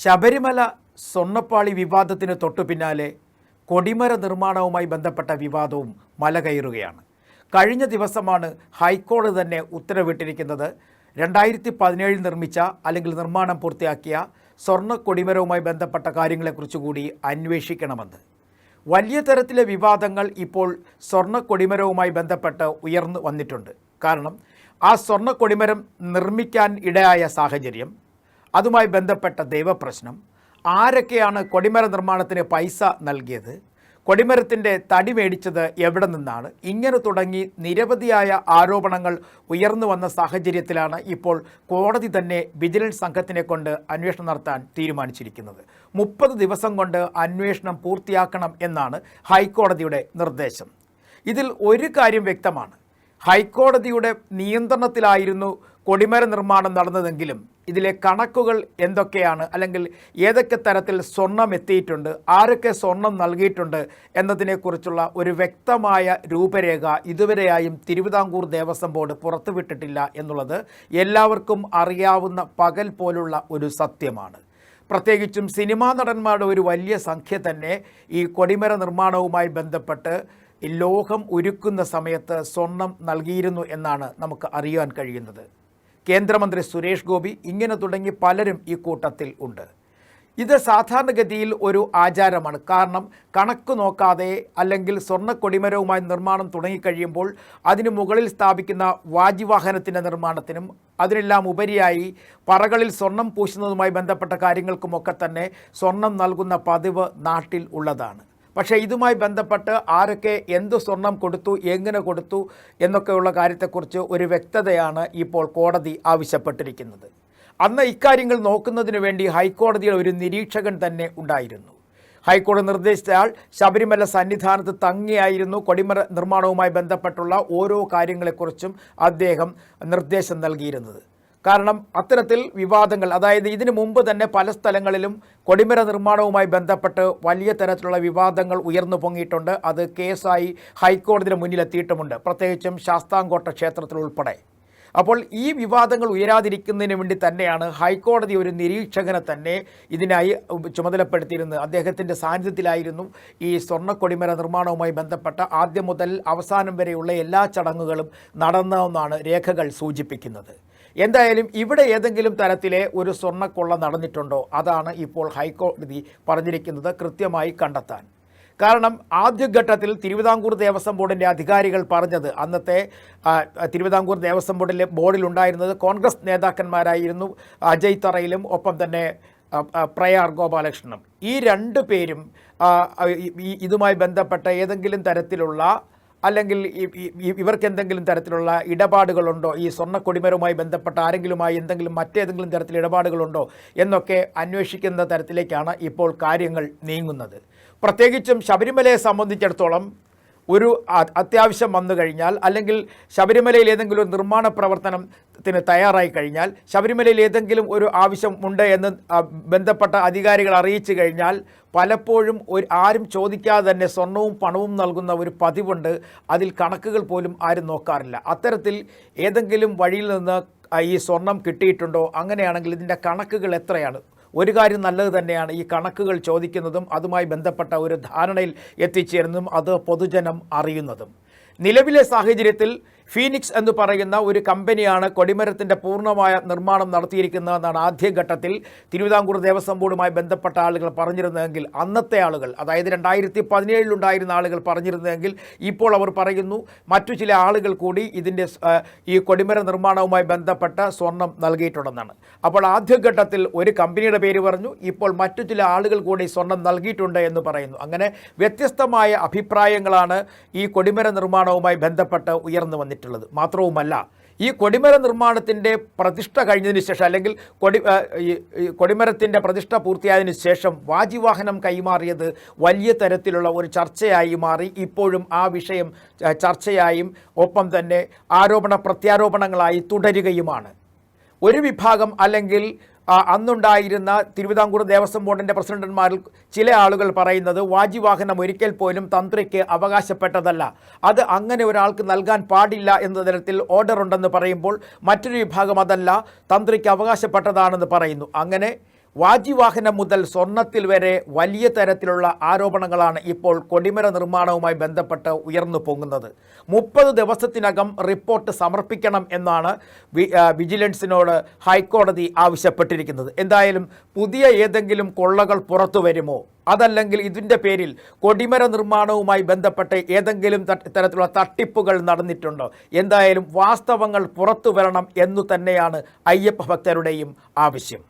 ശബരിമല സ്വർണപ്പാളി വിവാദത്തിന് തൊട്ടു പിന്നാലെ കൊടിമര നിർമ്മാണവുമായി ബന്ധപ്പെട്ട വിവാദവും മലകയറുകയാണ്. കഴിഞ്ഞ ദിവസമാണ് ഹൈക്കോടതി തന്നെ ഉത്തരവിട്ടിരിക്കുന്നത് രണ്ടായിരത്തി പതിനേഴിൽ നിർമ്മിച്ച അല്ലെങ്കിൽ നിർമ്മാണം പൂർത്തിയാക്കിയ സ്വർണ കൊടിമരവുമായി ബന്ധപ്പെട്ട കാര്യങ്ങളെക്കുറിച്ച് കൂടി അന്വേഷിക്കണമെന്ന്. വലിയ തരത്തിലെ വിവാദങ്ങൾ ഇപ്പോൾ സ്വർണ കൊടിമരവുമായി ബന്ധപ്പെട്ട് ഉയർന്നു വന്നിട്ടുണ്ട്. കാരണം ആ സ്വർണ കൊടിമരം നിർമ്മിക്കാൻ ഇടയായ സാഹചര്യം അതുമായി ബന്ധപ്പെട്ട ദൈവപ്രശ്നം. ആരൊക്കെയാണ് കൊടിമര നിർമ്മാണത്തിന് പൈസ നൽകിയത്? കൊടിമരത്തിന്റെ തടി മേടിച്ചത് എവിടെ നിന്നാണ്? ഇങ്ങനെ തുടങ്ങി നിരവധിയായ ആരോപണങ്ങൾ ഉയർന്നു വന്ന സാഹചര്യത്തിലാണ് ഇപ്പോൾ കോടതി തന്നെ വിജിലൻസ് സംഘത്തിനെ കൊണ്ട് അന്വേഷണം നടത്താൻ തീരുമാനിച്ചിരിക്കുന്നത്. മുപ്പത് ദിവസം കൊണ്ട് അന്വേഷണം പൂർത്തിയാക്കണം എന്നാണ് ഹൈക്കോടതിയുടെ നിർദ്ദേശം. ഇതിൽ ഒരു കാര്യം വ്യക്തമാണ്. ഹൈക്കോടതിയുടെ നിയന്ത്രണത്തിലായിരുന്നു കൊടിമര നിർമ്മാണം നടന്നതെങ്കിലും ഇതിലെ കണക്കുകൾ എന്തൊക്കെയാണ്? അല്ലെങ്കിൽ ഏതൊക്കെ തരത്തിൽ സ്വർണം എത്തിയിട്ടുണ്ട്? ആരൊക്കെ സ്വർണം നൽകിയിട്ടുണ്ട്? എന്നതിനെക്കുറിച്ചുള്ള ഒരു വ്യക്തമായ രൂപരേഖ ഇതുവരെയായും തിരുവിതാംകൂർ ദേവസ്വം ബോർഡ് പുറത്തുവിട്ടിട്ടില്ല എന്നുള്ളത് എല്ലാവർക്കും അറിയാവുന്ന പകൽ പോലുള്ള ഒരു സത്യമാണ്. പ്രത്യേകിച്ചും സിനിമാ നടന്മാരുടെ ഒരു വലിയ സംഖ്യ തന്നെ ഈ കൊടിമര നിർമ്മാണവുമായി ബന്ധപ്പെട്ട് ലോഹം ഉരുക്കുന്ന സമയത്ത് സ്വർണം നൽകിയിരുന്നു എന്നാണ് നമുക്ക് അറിയാൻ കഴിയുന്നത്. കേന്ദ്രമന്ത്രി സുരേഷ് ഗോപി ഇങ്ങനെ തുടങ്ങി പലരും ഈ കൂട്ടത്തിൽ ഉണ്ട്. ഇത് സാധാരണഗതിയിൽ ഒരു ആചാരമാണ്. കാരണം കണക്ക് നോക്കാതെ അല്ലെങ്കിൽ സ്വർണ കൊടിമരവുമായി നിർമ്മാണം തുടങ്ങിക്കഴിയുമ്പോൾ അതിന് മുകളിൽ സ്ഥാപിക്കുന്ന വാജിവാഹനത്തിന്റെ നിർമ്മാണത്തിനും അതിനെല്ലാം ഉപരിയായി പറകളിൽ സ്വർണം പൂശുന്നതുമായി ബന്ധപ്പെട്ട കാര്യങ്ങൾക്കുമൊക്കെ തന്നെ സ്വർണം നൽകുന്ന പതിവ് നാട്ടിൽ ഉള്ളതാണ്. പക്ഷേ ഇതുമായി ബന്ധപ്പെട്ട് ആരൊക്കെ എന്ത് സ്വർണം കൊടുത്തു എങ്ങനെ കൊടുത്തു എന്നൊക്കെയുള്ള കാര്യത്തെക്കുറിച്ച് ഒരു വ്യക്തതയാണ് ഇപ്പോൾ കോടതി ആവശ്യപ്പെട്ടിരിക്കുന്നത്. അന്ന് ഇക്കാര്യങ്ങൾ നോക്കുന്നതിന് വേണ്ടി ഹൈക്കോടതിയിൽ ഒരു നിരീക്ഷകൻ തന്നെ ഉണ്ടായിരുന്നു. ഹൈക്കോടതി നിർദ്ദേശിച്ചയാൾ ശബരിമല സന്നിധാനത്ത് തങ്ങിയായിരുന്നു. കൊടിമര നിർമ്മാണവുമായി ബന്ധപ്പെട്ടുള്ള ഓരോ കാര്യങ്ങളെക്കുറിച്ചും അദ്ദേഹം നിർദ്ദേശം നൽകിയിരുന്നത്. കാരണം അത്തരത്തിൽ വിവാദങ്ങൾ അതായത് ഇതിനു മുമ്പ് തന്നെ പല സ്ഥലങ്ങളിലും കൊടിമര നിർമ്മാണവുമായി ബന്ധപ്പെട്ട് വലിയ തരത്തിലുള്ള വിവാദങ്ങൾ ഉയർന്നു പൊങ്ങിയിട്ടുണ്ട്. അത് കേസായി ഹൈക്കോടതിയുടെ മുന്നിലെത്തിയിട്ടുമുണ്ട്. പ്രത്യേകിച്ചും ശാസ്താംകോട്ട ക്ഷേത്രത്തിൽ ഉൾപ്പെടെ. അപ്പോൾ ഈ വിവാദങ്ങൾ ഉയരാതിരിക്കുന്നതിന് വേണ്ടി തന്നെയാണ് ഹൈക്കോടതി ഒരു നിരീക്ഷകനെ തന്നെ ഇതിനായി ചുമതലപ്പെടുത്തിയിരുന്നത്. അദ്ദേഹത്തിന്റെ സാന്നിധ്യത്തിലായിരുന്നു ഈ സ്വർണ കൊടിമര നിർമ്മാണവുമായി ബന്ധപ്പെട്ട ആദ്യം മുതൽ അവസാനം വരെയുള്ള എല്ലാ ചടങ്ങുകളും നടന്നതെന്നാണ് രേഖകൾ സൂചിപ്പിക്കുന്നത്. എന്തായാലും ഇവിടെ ഏതെങ്കിലും തരത്തിലെ ഒരു സ്വർണക്കൊള്ള നടന്നിട്ടുണ്ടോ? അതാണ് ഇപ്പോൾ ഹൈക്കോടതി പറഞ്ഞിരിക്കുന്നത് കൃത്യമായി കണ്ടെത്താൻ. കാരണം ആദ്യഘട്ടത്തിൽ തിരുവിതാംകൂർ ദേവസ്വം ബോർഡിന്റെ അധികാരികൾ പറഞ്ഞത് അന്നത്തെ തിരുവിതാംകൂർ ദേവസ്വം ബോർഡിലെ ബോർഡിലുണ്ടായിരുന്നത് കോൺഗ്രസ് നേതാക്കന്മാരായിരുന്നു അജയ് തറയിലും ഒപ്പം തന്നെ പ്രയാർ ഗോപാലകൃഷ്ണനും. ഈ രണ്ട് പേരും ഇതുമായി ബന്ധപ്പെട്ട ഏതെങ്കിലും തരത്തിലുള്ള അല്ലെങ്കിൽ ഇവർക്ക് എന്തെങ്കിലും തരത്തിലുള്ള ഇടപാടുകളുണ്ടോ? ഈ സ്വർണക്കൊടിമരവുമായി ബന്ധപ്പെട്ട ആരെങ്കിലുമായി എന്തെങ്കിലും മറ്റേതെങ്കിലും തരത്തിൽ ഇടപാടുകളുണ്ടോ? എന്നൊക്കെ അന്വേഷിക്കുന്ന തരത്തിലേക്കാണ് ഇപ്പോൾ കാര്യങ്ങൾ നീങ്ങുന്നത്. പ്രത്യേകിച്ചും ശബരിമലയെ സംബന്ധിച്ചിടത്തോളം ഒരു അത്യാവശ്യം വന്നു കഴിഞ്ഞാൽ അല്ലെങ്കിൽ ശബരിമലയിൽ ഏതെങ്കിലും ഒരു നിർമ്മാണ പ്രവർത്തനത്തിന് തയ്യാറായി കഴിഞ്ഞാൽ ശബരിമലയിൽ ഏതെങ്കിലും ഒരു ആവശ്യം ഉണ്ട് എന്ന് ബന്ധപ്പെട്ട അധികാരികൾ അറിയിച്ചു കഴിഞ്ഞാൽ പലപ്പോഴും ഒരു ആരും ചോദിക്കാതെ തന്നെ സ്വർണവും പണവും നൽകുന്ന ഒരു പതിവുണ്ട്. അതിൽ കണക്കുകൾ പോലും ആരും നോക്കാറില്ല. അത്തരത്തിൽ ഏതെങ്കിലും വഴിയിൽ നിന്ന് ഈ സ്വർണം കിട്ടിയിട്ടുണ്ടോ? അങ്ങനെയാണെങ്കിൽ ഇതിന്റെ കണക്കുകൾ എത്രയാണ്? ഒരു കാര്യം നല്ലത് തന്നെയാണ് ഈ കണക്കുകൾ ചോദിക്കുന്നതും അതുമായി ബന്ധപ്പെട്ട ഒരു ധാരണയിൽ എത്തിച്ചേരുന്നതും അത് പൊതുജനം അറിയുന്നതും. നിലവിലെ സാഹചര്യത്തിൽ ഫീനിക്സ് എന്ന് പറയുന്ന ഒരു കമ്പനിയാണ് കൊടിമരത്തിന്റെ പൂർണമായ നിർമ്മാണം നടത്തിയിരിക്കുന്നതെന്നാണ് ആദ്യഘട്ടത്തിൽ തിരുവിതാംകൂർ ദേവസ്വം ബോർഡുമായി ബന്ധപ്പെട്ട ആളുകൾ പറഞ്ഞിരുന്നതെങ്കിൽ അന്നത്തെ ആളുകൾ അതായത് രണ്ടായിരത്തി പതിനേഴിലുണ്ടായിരുന്ന ആളുകൾ പറഞ്ഞിരുന്നതെങ്കിൽ ഇപ്പോൾ അവർ പറയുന്നു മറ്റു ചില ആളുകൾ കൂടി ഇതിന്റെ ഈ കൊടിമര നിർമ്മാണവുമായി ബന്ധപ്പെട്ട സ്വർണം നൽകിയിട്ടുണ്ടെന്നാണ്. അപ്പോൾ ആദ്യഘട്ടത്തിൽ ഒരു കമ്പനിയുടെ പേര് പറഞ്ഞു ഇപ്പോൾ മറ്റു ചില ആളുകൾ കൂടി സ്വർണം നൽകിയിട്ടുണ്ട് എന്ന് പറയുന്നു. അങ്ങനെ വ്യത്യസ്തമായ അഭിപ്രായങ്ങളാണ് ഈ കൊടിമര നിർമ്മാണവുമായി ബന്ധപ്പെട്ട് ഉയർന്നു വന്നിട്ടുള്ളത് മാത്രവുമല്ല ഈ കൊടിമര നിർമ്മാണത്തിന്റെ പ്രതിഷ്ഠ കഴിഞ്ഞതിന് ശേഷം അല്ലെങ്കിൽ കൊടി കൊടിമരത്തിന്റെ പ്രതിഷ്ഠ പൂർത്തിയായതിനു ശേഷം വാജിവാഹനം കൈമാറിയത് വലിയ തരത്തിലുള്ള ഒരു ചർച്ചയായി മാറി. ഇപ്പോഴും ആ വിഷയം ചർച്ചയായും ഒപ്പം തന്നെ ആരോപണ പ്രത്യാരോപണങ്ങളായി തുടരുകയുമാണ്. ഒരു വിഭാഗം അല്ലെങ്കിൽ അന്നുണ്ടായിരുന്ന തിരുവിതാംകൂർ ദേവസ്വം ബോർഡിന്റെ പ്രസിഡന്റുമാരിൽ ചില ആളുകൾ പറയുന്നത് വാജിവാഹനം ഒരിക്കൽ പോലും തന്ത്രിക്ക് അവകാശപ്പെട്ടതല്ല. അത് അങ്ങനെ ഒരാൾക്ക് നൽകാൻ പാടില്ല എന്ന തരത്തിൽ ഓർഡർ ഉണ്ടെന്ന് പറയുമ്പോൾ മറ്റൊരു വിഭാഗം അതല്ല തന്ത്രിക്ക് അവകാശപ്പെട്ടതാണെന്ന് പറയുന്നു. അങ്ങനെ വാജിവാഹനം മുതൽ സ്വർണത്തിൽ വരെ വലിയ തരത്തിലുള്ള ആരോപണങ്ങളാണ് ഇപ്പോൾ കൊടിമര നിർമ്മാണവുമായി ബന്ധപ്പെട്ട് ഉയർന്നു പൊങ്ങുന്നത്. മുപ്പത് ദിവസത്തിനകം റിപ്പോർട്ട് സമർപ്പിക്കണം എന്നാണ് വിജിലൻസിനോട് ഹൈക്കോടതി ആവശ്യപ്പെട്ടിരിക്കുന്നത്. എന്തായാലും പുതിയ ഏതെങ്കിലും കൊള്ളകൾ പുറത്തു വരുമോ? അതല്ലെങ്കിൽ ഇതിന്റെ പേരിൽ കൊടിമര നിർമ്മാണവുമായി ബന്ധപ്പെട്ട് ഏതെങ്കിലും തരത്തിലുള്ള തട്ടിപ്പുകൾ നടന്നിട്ടുണ്ടോ? എന്തായാലും വാസ്തവങ്ങൾ പുറത്തു വരണം എന്നു തന്നെയാണ് അയ്യപ്പ ഭക്തരുടെയും ആവശ്യം.